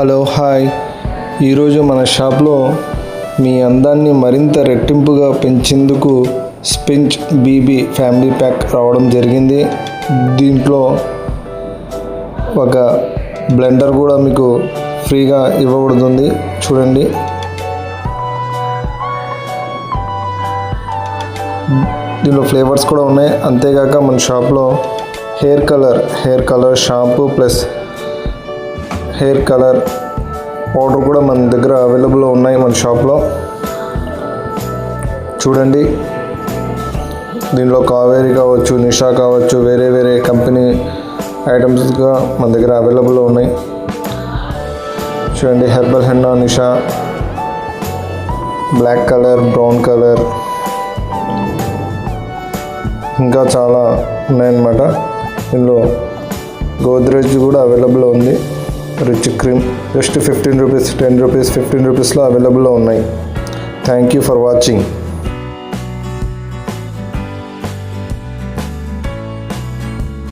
Hello hi. ఈరోజు మన షాప్లో మీ అందాన్ని మరింత రెట్టింపుగా పెంచేందుకు స్పించ్ బీబీ ఫ్యామిలీ ప్యాక్ రావడం జరిగింది. దీంట్లో ఒక బ్లెండర్ కూడా మీకు ఫ్రీగా ఇవ్వబడుతుంది. చూడండి. దీనిలో ఫ్లేవర్స్ కూడా ఉన్నాయి. అంతేకాక మన షాప్లో hair colour hair colour shampoo plus hair colour powder కూడా మన దగ్గర అవైలబుల్లో ఉన్నాయి మన షాప్లో. చూడండి. దీనిలో కావేరి కావచ్చు నిషా కావచ్చు వేరే వేరే కంపెనీ ఐటమ్స్గా మన దగ్గర అవైలబుల్లో ఉన్నాయి. చూడండి herbal henna Nisha. Black colour brown colour. ఇంకా చాలా ఉన్నాయన్నమాట. ఇందులో గోద్రేజ్ కూడా అవైలబుల్ ఉంది. Rich cream. Just fifteen rupees ten rupees fifteen రూపీస్లో అవైలబుల్లో ఉన్నాయి. Thank you for watching.